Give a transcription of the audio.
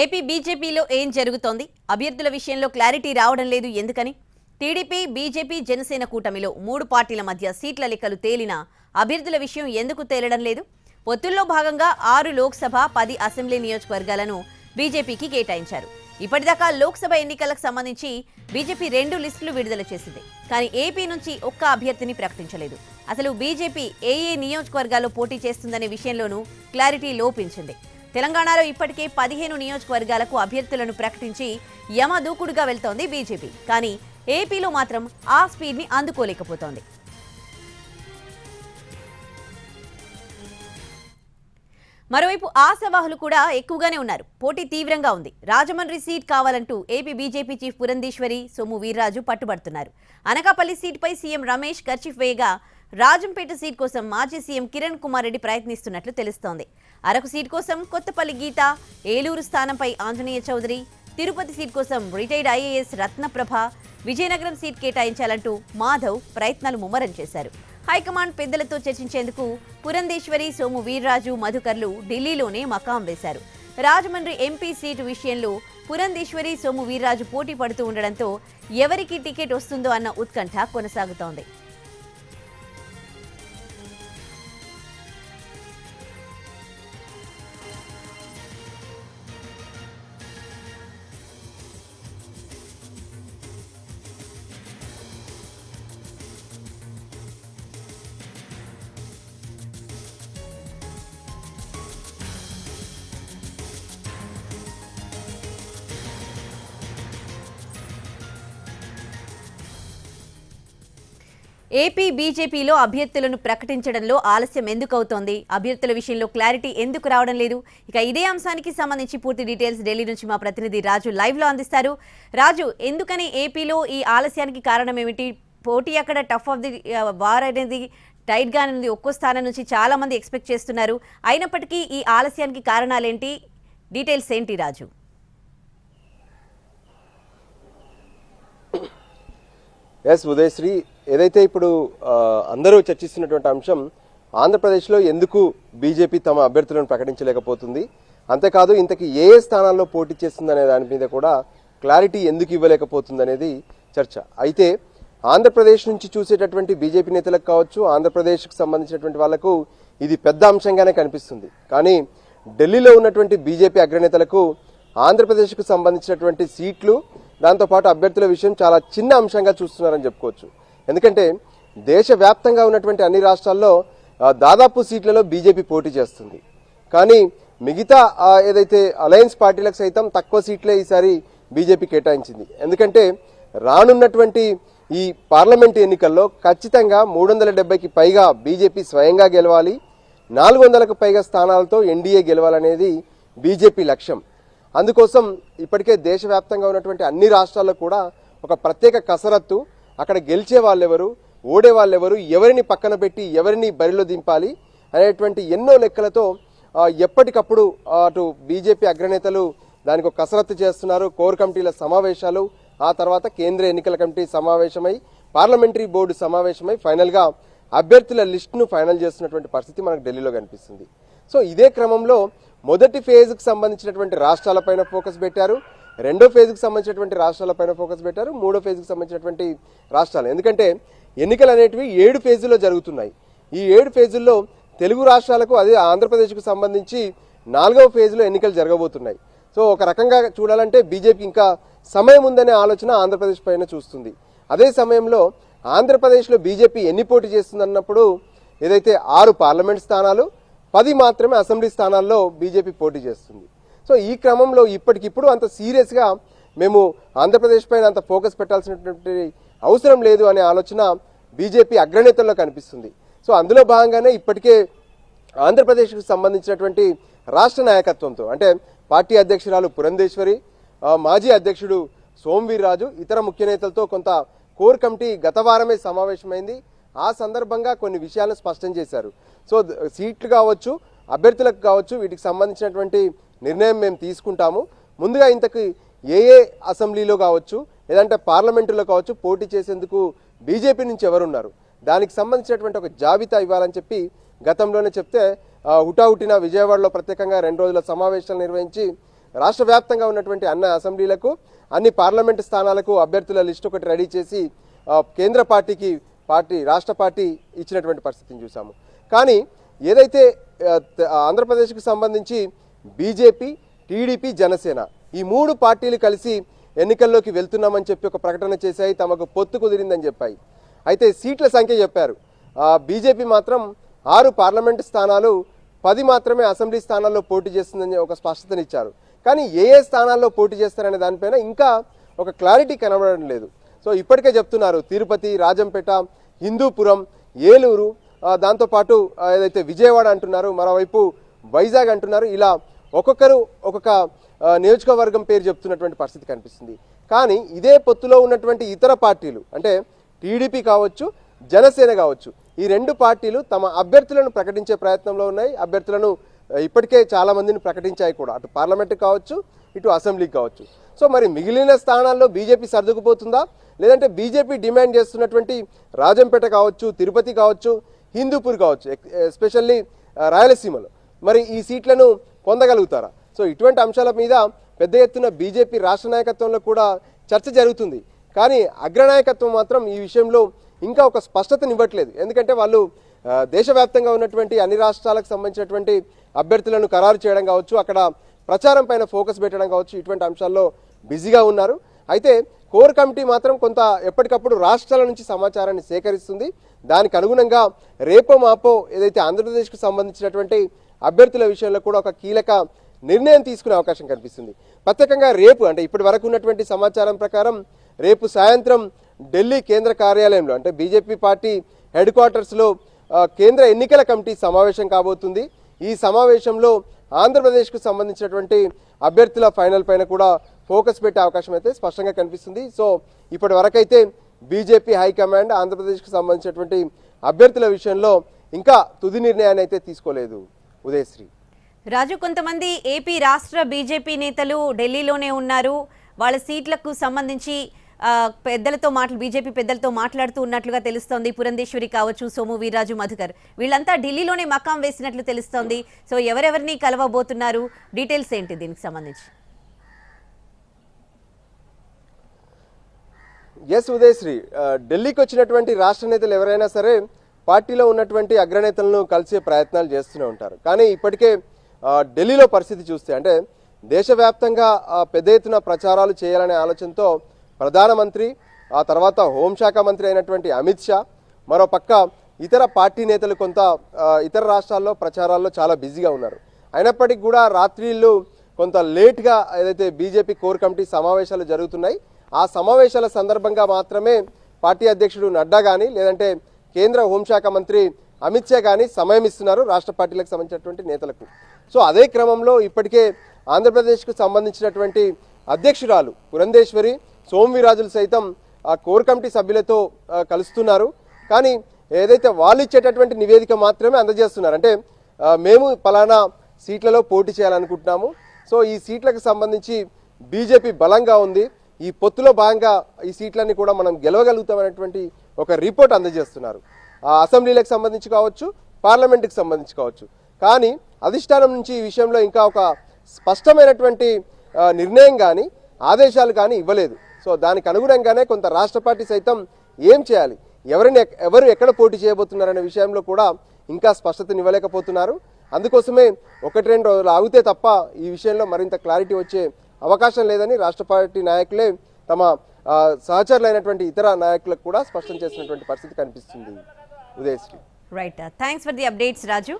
AP బీజేపీలో ఏం జరుగుతోంది? అభ్యర్థుల విషయంలో క్లారిటీ రావడం లేదు ఎందుకని? టీడీపీ బీజేపీ జనసేన కూటమిలో మూడు పార్టీల మధ్య సీట్ల లెక్కలు తేలిన అభ్యర్థుల విషయం ఎందుకు తేలడం లేదు? పొత్తుల్లో భాగంగా ఆరు లోక్సభ పది అసెంబ్లీ నియోజకవర్గాలను బీజేపీకి కేటాయించారు. ఇప్పటిదాకా లోక్సభ ఎన్నికలకు సంబంధించి బీజేపీ రెండు లిస్టులు విడుదల చేసింది. కానీ ఏపీ నుంచి ఒక్క అభ్యర్థిని ప్రకటించలేదు. అసలు బీజేపీ ఏ ఏ నియోజకవర్గాల్లో పోటీ చేస్తుందనే విషయంలోనూ క్లారిటీ లోపించింది. తెలంగాణలో ఇప్పటికే పదిహేను నియోజకవర్గాలకు అభ్యర్థులను ప్రకటించి యమ దూకుడుగా వెళ్తోంది బీజేపీ. కానీ ఏపీలో మాత్రం ఆ స్పీడ్ని అందుకోలేకపోతోంది. మరోవైపు ఆశావాహులు కూడా ఎక్కువగానే ఉన్నారు. పోటీ తీవ్రంగా ఉంది. రాజమండ్రి సీట్ కావాలంటూ AP BJP chief Purandeswari Somu Veerraju పట్టుబడుతున్నారు. Anakapalli సీట్పై సీఎం రమేష్ కర్చిఫ్ వేయగా రాజంపేట సీట్ కోసం మాజీ సీఎం కిరణ్ కుమార్ రెడ్డి ప్రయత్నిస్తున్నట్లు తెలుస్తోంది. అరకు సీట్ కోసం కొత్తపల్లి గీత ఏలూరు స్థానంపై ఆంజనేయ చౌదరి తిరుపతి సీట్ కోసం retired IAS Ratnaprabha Vizianagaram seat కేటాయించాలంటూ Madhav ప్రయత్నాలు ముమ్మరం చేశారు. హైకమాండ్ పెద్దలతో చర్చించేందుకు పురంధేశ్వరి సోము వీర్రాజు మధుకర్లు ఢిల్లీలోనే మకాం వేశారు. రాజమండ్రి ఎంపీ సీటు విషయంలో పురంధేశ్వరి సోము వీర్రాజు పోటీ పడుతూ ఉండడంతో ఎవరికి టికెట్ వస్తుందో అన్న ఉత్కంఠ కొనసాగుతోంది. ఏపీ బీజేపీలో అభ్యర్థులను ప్రకటించడంలో ఆలస్యం ఎందుకు అవుతోంది అభ్యర్థుల విషయంలో క్లారిటీ ఎందుకు రావడం లేదు? ఇక ఇదే అంశానికి సంబంధించి పూర్తి డీటెయిల్స్ ఢిల్లీ నుంచి మా ప్రతినిధి రాజు లైవ్లో అందిస్తారు. రాజు ఎందుకని ఏపీలో ఈ ఆలస్యానికి కారణం ఏమిటి పోటీ అక్కడ టఫ్ ఆఫ్ ది వార్ అనేది టైట్గా ఉంది ఒక్కో స్థానం నుంచి చాలా మంది ఎక్స్పెక్ట్ చేస్తున్నారు. అయినప్పటికీ ఈ ఆలస్యానికి కారణాలేంటి? డీటెయిల్స్ ఏంటి రాజు? ఎస్ ఉదయశ్రీ ఏదైతే ఇప్పుడు అందరూ చర్చిస్తున్నటువంటి అంశం ఆంధ్రప్రదేశ్లో ఎందుకు బీజేపీ తమ అభ్యర్థులను ప్రకటించలేకపోతుంది? అంతేకాదు ఇంతకీ ఏ ఏ స్థానాల్లో పోటీ చేస్తుందనే దాని మీద కూడా క్లారిటీ ఎందుకు ఇవ్వలేకపోతుంది అనేది చర్చ. అయితే ఆంధ్రప్రదేశ్ నుంచి చూసేటటువంటి బీజేపీ నేతలకు కావచ్చు ఆంధ్రప్రదేశ్కి సంబంధించినటువంటి వాళ్ళకు ఇది పెద్ద అంశంగానే కనిపిస్తుంది. కానీ ఢిల్లీలో ఉన్నటువంటి బీజేపీ అగ్రనేతలకు ఆంధ్రప్రదేశ్కు సంబంధించినటువంటి సీట్లు దాంతోపాటు అభ్యర్థుల విషయం చాలా చిన్న అంశంగా చూస్తున్నారని చెప్పుకోవచ్చు. ఎందుకంటే దేశవ్యాప్తంగా ఉన్నటువంటి అన్ని రాష్ట్రాల్లో దాదాపు సీట్లలో బీజేపీ పోటీ చేస్తుంది. కానీ మిగతా ఏదైతే అలయన్స్ పార్టీలకు సైతం తక్కువ సీట్లే ఈసారి బీజేపీ కేటాయించింది. ఎందుకంటే రానున్నటువంటి ఈ పార్లమెంట్ ఎన్నికల్లో ఖచ్చితంగా మూడు వందల డెబ్బైకి పైగా బీజేపీ స్వయంగా గెలవాలి నాలుగు వందలకు పైగా స్థానాలతో ఎన్డీఏ గెలవాలనేది బీజేపీ లక్ష్యం. అందుకోసం ఇప్పటికే దేశవ్యాప్తంగా ఉన్నటువంటి అన్ని రాష్ట్రాల్లో కూడా ఒక ప్రత్యేక కసరత్తు. అక్కడ గెలిచే వాళ్ళెవరు ఓడే వాళ్ళెవరు ఎవరిని పక్కన పెట్టి ఎవరిని బరిలో దింపాలి అనేటువంటి ఎన్నో లెక్కలతో ఎప్పటికప్పుడు అటు బీజేపీ అగ్రనేతలు దానికి ఒక కసరత్తు చేస్తున్నారు. కోర్ కమిటీల సమావేశాలు ఆ తర్వాత కేంద్ర ఎన్నికల కమిటీ సమావేశమై పార్లమెంటరీ బోర్డు సమావేశమై ఫైనల్గా అభ్యర్థుల లిస్టును ఫైనల్ చేస్తున్నటువంటి పరిస్థితి మనకు ఢిల్లీలో కనిపిస్తుంది. సో ఇదే క్రమంలో మొదటి ఫేజ్కి సంబంధించినటువంటి రాష్ట్రాలపైన ఫోకస్ పెట్టారు. రెండో ఫేజ్కి సంబంధించినటువంటి రాష్ట్రాలపైన ఫోకస్ పెట్టారు. మూడో ఫేజ్కి సంబంధించినటువంటి రాష్ట్రాలు. ఎందుకంటే ఎన్నికలు అనేటివి ఏడు ఫేజుల్లో జరుగుతున్నాయి. ఈ ఏడు ఫేజుల్లో తెలుగు రాష్ట్రాలకు అదే ఆంధ్రప్రదేశ్కు సంబంధించి నాలుగవ ఫేజ్లో ఎన్నికలు జరగబోతున్నాయి. సో ఒక రకంగా చూడాలంటే బీజేపీ ఇంకా సమయం ఉందనే ఆలోచన ఆంధ్రప్రదేశ్ పైన చూస్తుంది. అదే సమయంలో ఆంధ్రప్రదేశ్లో బీజేపీ ఎన్ని పోటీ చేస్తుందన్నప్పుడు ఏదైతే ఆరు పార్లమెంట్ స్థానాలు పది మాత్రమే అసెంబ్లీ స్థానాల్లో బీజేపీ పోటీ చేస్తుంది. సో ఈ క్రమంలో ఇప్పటికిప్పుడు అంత సీరియస్గా మేము ఆంధ్రప్రదేశ్ పైన అంత ఫోకస్ పెట్టాల్సినటువంటి అవసరం లేదు అనే ఆలోచన బీజేపీ అగ్రనేతల్లో కనిపిస్తుంది. సో అందులో భాగంగానే ఇప్పటికే ఆంధ్రప్రదేశ్కు సంబంధించినటువంటి రాష్ట్ర నాయకత్వంతో అంటే పార్టీ అధ్యక్షురాలు పురంధేశ్వరి మాజీ అధ్యక్షుడు సోమవీర్రాజు ఇతర ముఖ్య నేతలతో కొంత కోర్ కమిటీ గత వారమే సమావేశమైంది. ఆ సందర్భంగా కొన్ని విషయాలను స్పష్టం చేశారు. సో సీట్లు కావచ్చు అభ్యర్థులకు కావచ్చు వీటికి సంబంధించినటువంటి నిర్ణయం మేము తీసుకుంటాము. ముందుగా ఇంతకు ఏ ఏ అసెంబ్లీలో కావచ్చు లేదంటే పార్లమెంటులో కావచ్చు పోటీ చేసేందుకు బీజేపీ నుంచి ఎవరున్నారు? దానికి సంబంధించినటువంటి ఒక జాబితా ఇవ్వాలని చెప్పి గతంలోనే చెప్తే హుటాహుటిన విజయవాడలో ప్రత్యేకంగా రెండు రోజుల సమావేశాలు నిర్వహించి రాష్ట్ర వ్యాప్తంగా ఉన్నటువంటి అన్ని అసెంబ్లీలకు అన్ని పార్లమెంటు స్థానాలకు అభ్యర్థుల లిస్టు ఒకటి రెడీ చేసి కేంద్ర పార్టీకి పార్టీ రాష్ట్ర పార్టీ ఇచ్చినటువంటి పరిస్థితిని చూసాము కానీ ఏదైతే ఆంధ్రప్రదేశ్కు ఆంధ్రప్రదేశ్కి సంబంధించి బీజేపీ టీడీపీ జనసేన ఈ మూడు పార్టీలు కలిసి ఎన్నికల్లోకి వెళ్తున్నామని చెప్పి ఒక ప్రకటన చేశాయి తమకు పొత్తు కుదిరిందని చెప్పాయి. అయితే సీట్ల సంఖ్య చెప్పారు. బీజేపీ మాత్రం ఆరు పార్లమెంటు స్థానాలు పది మాత్రమే అసెంబ్లీ స్థానాల్లో పోటీ చేస్తుందని ఒక స్పష్టతనిచ్చారు. కానీ ఏ ఏ స్థానాల్లో పోటీ చేస్తారనే దానిపైన ఇంకా ఒక క్లారిటీ కనబడడం లేదు. సో ఇప్పటికే చెప్తున్నారు తిరుపతి రాజంపేట హిందూపురం ఏలూరు దాంతోపాటు ఏదైతే విజయవాడ అంటున్నారు మరోవైపు వైజాగ్ అంటున్నారు ఇలా ఒక్కొక్కరు ఒక్కొక్క నియోజకవర్గం పేరు చెప్తున్నటువంటి పరిస్థితి కనిపిస్తుంది. కానీ ఇదే పొత్తులో ఉన్నటువంటి ఇతర పార్టీలు అంటే టీడీపీ కావచ్చు జనసేన కావచ్చు ఈ రెండు పార్టీలు తమ అభ్యర్థులను ప్రకటించే ప్రయత్నంలో ఉన్నాయి. అభ్యర్థులను ఇప్పటికే చాలా మందిని ప్రకటించాయి కూడా. అటు పార్లమెంట్ కావచ్చు ఇటు అసెంబ్లీకి కావచ్చు. సో మరి మిగిలిన స్థానాల్లో బీజేపీ సర్దుకుపోతుందా? లేదంటే బీజేపీ డిమాండ్ చేస్తున్నటువంటి రాజంపేట కావచ్చు తిరుపతి కావచ్చు హిందూపూర్ కావచ్చు ఎస్పెషల్లీ రాయలసీమలో. మరి ఈ సీట్లను పొందగలుగుతారా? సో ఇటువంటి అంశాల మీద పెద్ద ఎత్తున బీజేపీ రాష్ట్ర నాయకత్వంలో కూడా చర్చ జరుగుతుంది. కానీ అగ్రనాయకత్వం మాత్రం ఈ విషయంలో ఇంకా ఒక స్పష్టతనివ్వట్లేదు. ఎందుకంటే వాళ్ళు దేశవ్యాప్తంగా ఉన్నటువంటి అన్ని రాష్ట్రాలకు సంబంధించినటువంటి అభ్యర్థులను ఖరారు చేయడం కావచ్చు అక్కడ ప్రచారం పైన ఫోకస్ పెట్టడం కావచ్చు ఇటువంటి అంశాల్లో బిజీగా ఉన్నారు. అయితే కోర్ కమిటీ మాత్రం కొంత ఎప్పటికప్పుడు రాష్ట్రాల నుంచి సమాచారాన్ని సేకరిస్తుంది. దానికి అనుగుణంగా రేపో మాపో ఏదైతే ఆంధ్రప్రదేశ్కు సంబంధించినటువంటి అభ్యర్థుల విషయంలో కూడా ఒక కీలక నిర్ణయం తీసుకునే అవకాశం కనిపిస్తుంది. ప్రత్యేకంగా రేపు అంటే ఇప్పటి వరకు ఉన్నటువంటి సమాచారం ప్రకారం రేపు సాయంత్రం ఢిల్లీ కేంద్ర కార్యాలయంలో అంటే బీజేపీ పార్టీ హెడ్ క్వార్టర్స్లో కేంద్ర ఎన్నికల కమిటీ సమావేశం కాబోతుంది. ఈ సమావేశంలో ఆంధ్రప్రదేశ్కు సంబంధించినటువంటి అభ్యర్థుల ఫైనల్ పైన కూడా ఫోకస్ పెట్టే అవకాశం అయితే స్పష్టంగా కనిపిస్తుంది. సో ఇప్పటి వరకైతే బీజేపీ హైకమాండ్ ఆంధ్రప్రదేశ్కు సంబంధించినటువంటి అభ్యర్థుల విషయంలో ఇంకా తుది నిర్ణయాన్ని అయితే తీసుకోలేదు. ఉదయశ్రీ. రాజు కొంతమంది ఏపీ రాష్ట్ర బీజేపీ నేతలు ఢిల్లీలోనే ఉన్నారు. వాళ్ళ సీట్లకు సంబంధించి పెద్దలతో మాట్లా బీజేపీ పెద్దలతో మాట్లాడుతూ ఉన్నట్లుగా తెలుస్తోంది. పురంధేశ్వరి కావచ్చు సోము వీర్రాజు మధుకర్. వీళ్ళంతా ఢిల్లీలోనే మకాం వేసినట్లు తెలుస్తోంది. సో ఎవరెవరిని కలవబోతున్నారు? డీటెయిల్స్ ఏంటి దీనికి సంబంధించి? ఎస్ ఉదయశ్రీ ఢిల్లీకి వచ్చినటువంటి రాష్ట్ర నేతలు ఎవరైనా సరే పార్టీలో ఉన్నటువంటి అగ్రనేతలను కలిసే ప్రయత్నాలు చేస్తూనే ఉంటారు. కానీ ఇప్పటికే ఢిల్లీలో పరిస్థితి చూస్తే అంటే దేశవ్యాప్తంగా పెద్ద ఎత్తున ప్రచారాలు చేయాలనే ఆలోచనతో ప్రధానమంత్రి ఆ తర్వాత హోంశాఖ మంత్రి అయినటువంటి అమిత్ షా మరో పక్క ఇతర పార్టీ నేతలు కొంత ఇతర రాష్ట్రాల్లో ప్రచారాల్లో చాలా బిజీగా ఉన్నారు. అయినప్పటికీ కూడా రాత్రిళ్ళు కొంత లేట్గా ఏదైతే బీజేపీ కోర్ కమిటీ సమావేశాలు జరుగుతున్నాయి ఆ సమావేశాల సందర్భంగా మాత్రమే పార్టీ అధ్యక్షుడు నడ్డా కానీ లేదంటే కేంద్ర హోంశాఖ మంత్రి అమిత్ షా కానీ సమయం ఇస్తున్నారు రాష్ట్ర పార్టీలకు సంబంధించినటువంటి నేతలకు. సో అదే క్రమంలో ఇప్పటికే ఆంధ్రప్రదేశ్కు సంబంధించినటువంటి అధ్యక్షురాలు పురంధేశ్వరి సోమవీరాజులు సైతం ఆ కోర్ కమిటీ సభ్యులతో కలుస్తున్నారు. కానీ ఏదైతే వాళ్ళు ఇచ్చేటటువంటి నివేదిక మాత్రమే అందజేస్తున్నారు. అంటే మేము పలానా సీట్లలో పోటీ చేయాలనుకుంటున్నాము. సో ఈ సీట్లకు సంబంధించి బీజేపీ బలంగా ఉంది. ఈ పొత్తులో భాగంగా ఈ సీట్లన్నీ కూడా మనం గెలవగలుగుతామనేటువంటి ఒక రిపోర్ట్ అందజేస్తున్నారు. ఆ అసెంబ్లీలకు సంబంధించి కావచ్చు పార్లమెంట్కి సంబంధించి కావచ్చు. కానీ అధిష్టానం నుంచి ఈ విషయంలో ఇంకా ఒక స్పష్టమైనటువంటి నిర్ణయం కానీ ఆదేశాలు కానీ ఇవ్వలేదు. సో దానికి అనుగుణంగానే కొంత రాష్ట్ర పార్టీ సైతం ఏం చేయాలి? ఎవరిని ఎక్- ఎవరు ఎక్కడ పోటీ చేయబోతున్నారనే విషయంలో కూడా ఇంకా స్పష్టతనివ్వలేకపోతున్నారు. అందుకోసమే ఒకటి రెండు రోజులు ఆగితే తప్ప ఈ విషయంలో మరింత క్లారిటీ వచ్చే అవకాశం లేదని రాష్ట్ర పార్టీ నాయకులే తమ సహచరులైనటువంటి ఇతర నాయకులకు కూడా స్పష్టం చేసినటువంటి పరిస్థితి కనిపిస్తుంది. Udayasri. Right thanks for the updates Raju